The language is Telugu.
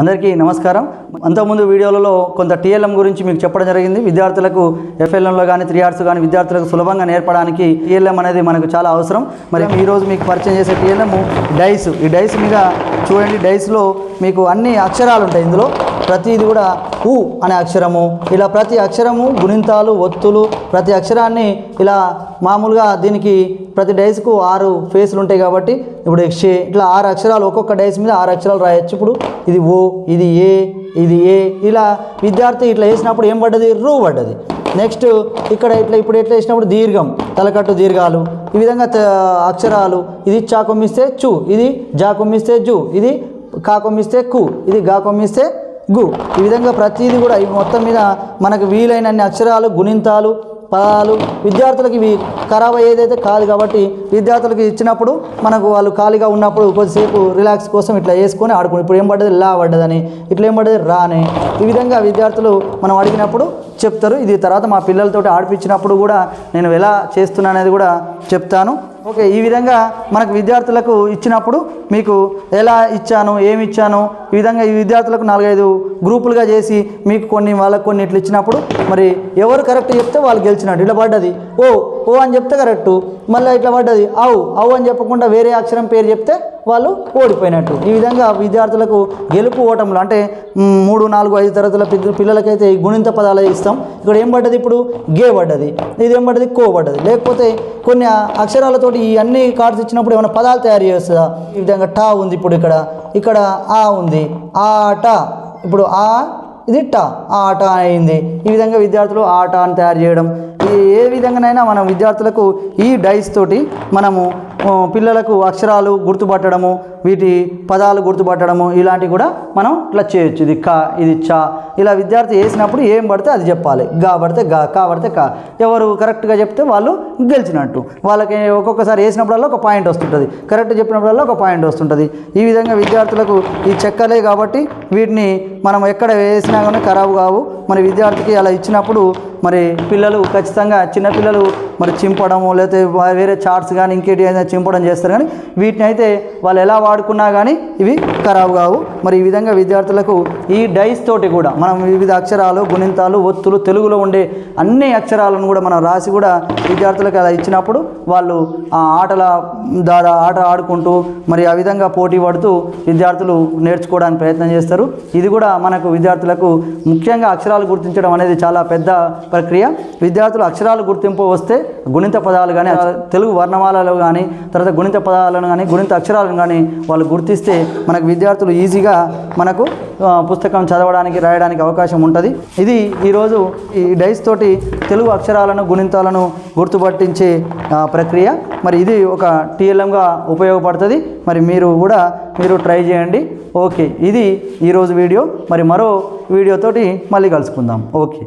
అందరికీ నమస్కారం. అంతకుముందు వీడియోలలో కొంత టీఎల్ఎం గురించి మీకు చెప్పడం జరిగింది. విద్యార్థులకు ఎఫ్ఎల్ఎంలో కానీ త్రీ ఆర్ట్స్ కానీ విద్యార్థులకు సులభంగా నేర్పడానికి టీఎల్ఎం అనేది మనకు చాలా అవసరం. మరి ఈరోజు మీకు పరిచయం చేసే టీఎల్ఎం డైస్. ఈ డైస్ మీద చూడండి. డైస్లో మీకు అన్ని అక్షరాలు ఉంటాయి ఇందులో. ప్రతిది కూడా ఊ అనే అక్షరము. ఇలా ప్రతి అక్షరము గుణింతాలు ఒత్తులు ప్రతి అక్షరాన్ని ఇలా మామూలుగా దీనికి ప్రతి డైస్కు ఆరు ఫేసులు ఉంటాయి కాబట్టి ఇప్పుడు షే ఇట్లా ఆరు అక్షరాలు ఒక్కొక్క డైస్ మీద ఆరు అక్షరాలు రాయొచ్చు. ఇప్పుడు ఇది ఓ ఇది ఏ ఇది ఏ. ఇలా విద్యార్థి ఇట్లా వేసినప్పుడు ఏం పడ్డది? రూ పడ్డది. నెక్స్ట్ ఇక్కడ ఇట్లా ఇప్పుడు ఎట్లా వేసినప్పుడు దీర్ఘం తలకట్టు దీర్ఘాలు ఈ విధంగా అక్షరాలు. ఇది చా కొమ్మిస్తే చు ఇది జా కొమ్మిస్తే జు ఇది కా కొమ్మిస్తే కు ఇది గా కొమ్మిస్తే గు. ఈ విధంగా ప్రతిదీ కూడా ఈ మొత్తం మీద మనకు వీలైనన్ని అక్షరాలు గుణింతాలు పదాలు విద్యార్థులకు ఇవి ఖరాబ్ అయ్యేదైతే కాదు కాబట్టి విద్యార్థులకు ఇచ్చినప్పుడు మనకు వాళ్ళు ఖాళీగా ఉన్నప్పుడు కొద్దిసేపు రిలాక్స్ కోసం ఇట్లా వేసుకొని ఆడుకుని ఇప్పుడు ఏం పడ్డది? లా పడ్డదని. ఇట్లా ఏం పడ్డది? రా అని. ఈ విధంగా విద్యార్థులు మనం అడిగినప్పుడు చెప్తారు. ఇది తర్వాత మా పిల్లలతోటి ఆడిపించినప్పుడు కూడా నేను ఎలా చేస్తున్నా అనేది కూడా చెప్తాను. ఓకే ఈ విధంగా మనకు విద్యార్థులకు ఇచ్చినప్పుడు మీకు ఎలా ఇచ్చాను ఏమి ఇచ్చాను ఈ విధంగా ఈ విద్యార్థులకు నాలుగైదు గ్రూపులుగా చేసి మీకు కొన్ని వాళ్ళకు కొన్ని ఇట్లా ఇచ్చినప్పుడు మరి ఎవరు కరెక్ట్ చెప్తే వాళ్ళు గెలిచినట్టు. ఇట్లా పడ్డది. ఓ ఓ అని చెప్తే కరెక్టు మళ్ళీ ఇట్లా పడ్డది. అవు అవు అని చెప్పకుండా వేరే అక్షరం పేరు చెప్తే వాళ్ళు ఓడిపోయినట్టు. ఈ విధంగా విద్యార్థులకు గెలుపు ఓటములు అంటే మూడు నాలుగు ఐదు తరగతుల పిల్లలకైతే ఈ గుణింత పదాలు ఇస్తాం. ఇక్కడ ఏం పడ్డది ఇప్పుడు? గే పడ్డది. ఇది ఏం పడ్డది? కో పడ్డది. లేకపోతే కొన్ని అక్షరాలతో అక్షరాలతోటి ఈ అన్ని కార్డ్స్ ఇచ్చినప్పుడు ఏమైనా పదాలు తయారు చేస్తుందా? ఈ విధంగా టా ఉంది ఇప్పుడు ఇక్కడ. ఇక్కడ ఆ ఉంది. ఆ టా. ఇప్పుడు ఆ ఇది టా. ఆ ఆట అయింది. ఈ విధంగా విద్యార్థులు ఆట అని తయారు చేయడం. ఏ విధంగానైనా మనం విద్యార్థులకు ఈ డైస్ తోటి మనము పిల్లలకు అక్షరాలు గుర్తుపట్టడము వీటి పదాలు గుర్తుపట్టడము ఇలాంటివి కూడా మనం ఇట్లా చేయొచ్చు. ఇది కా ఇది చా. ఇలా విద్యార్థి వేసినప్పుడు ఏం పడితే అది చెప్పాలి. గా పడితే గా కా పడితే కా. ఎవరు కరెక్ట్గా చెప్తే వాళ్ళు గెలిచినట్టు. వాళ్ళకి ఒక్కొక్కసారి వేసినప్పుడల్లా ఒక పాయింట్ వస్తుంటుంది. కరెక్ట్ చెప్పినప్పుడల్లా ఒక పాయింట్ వస్తుంటుంది. ఈ విధంగా విద్యార్థులకు ఈ చెక్కలే కాబట్టి వీటిని మనం ఎక్కడ వేసినా కానీ ఖరాబు కావు. మరి విద్యార్థికి అలా ఇచ్చినప్పుడు మరి పిల్లలు ఖచ్చితంగా చిన్నపిల్లలు మరి చింపడము లేకపోతే వేరే చార్ట్స్ కానీ ఇంకేటి ఏదైనా చింపడం చేస్తారు కానీ వీటిని అయితే వాళ్ళు ఎలా వాడుకున్నా కానీ ఇవి ఖరాబు కావు. మరి ఈ విధంగా విద్యార్థులకు ఈ డైస్ తోటి కూడా మనం వివిధ అక్షరాలు గుణింతాలు ఒత్తులు తెలుగులో ఉండే అన్ని అక్షరాలను కూడా మనం రాసి కూడా విద్యార్థులకు అలా ఇచ్చినప్పుడు వాళ్ళు ఆ ఆటల దాదా ఆట ఆడుకుంటూ మరి ఆ విధంగా పోటీ పడుతూ విద్యార్థులు నేర్చుకోవడానికి ప్రయత్నం చేస్తారు. ఇది కూడా మనకు విద్యార్థులకు ముఖ్యంగా అక్షరాలు గుర్తించడం అనేది చాలా పెద్ద ప్రక్రియ. విద్యార్థులు అక్షరాలు గుర్తింపు వస్తే గుణిత పదాలు కానీ తెలుగు వర్ణమాలలో కానీ తర్వాత గుణిత పదాలను కానీ గుణిత అక్షరాలను కానీ వాళ్ళు గుర్తిస్తే మనకు విద్యార్థులు ఈజీగా మనకు పుస్తకం చదవడానికి రాయడానికి అవకాశం ఉంటుంది. ఇది ఈరోజు ఈ డైస్ తోటి తెలుగు అక్షరాలను గుణింతాలను గుర్తుపట్టించే ప్రక్రియ. మరి ఇది ఒక టీఎల్ఎంగా ఉపయోగపడుతుంది. మరి మీరు కూడా మీరు ట్రై చేయండి. ఓకే ఇది ఈరోజు వీడియో. మరి మరో వీడియోతోటి మళ్ళీ కలుసుకుందాం. ఓకే.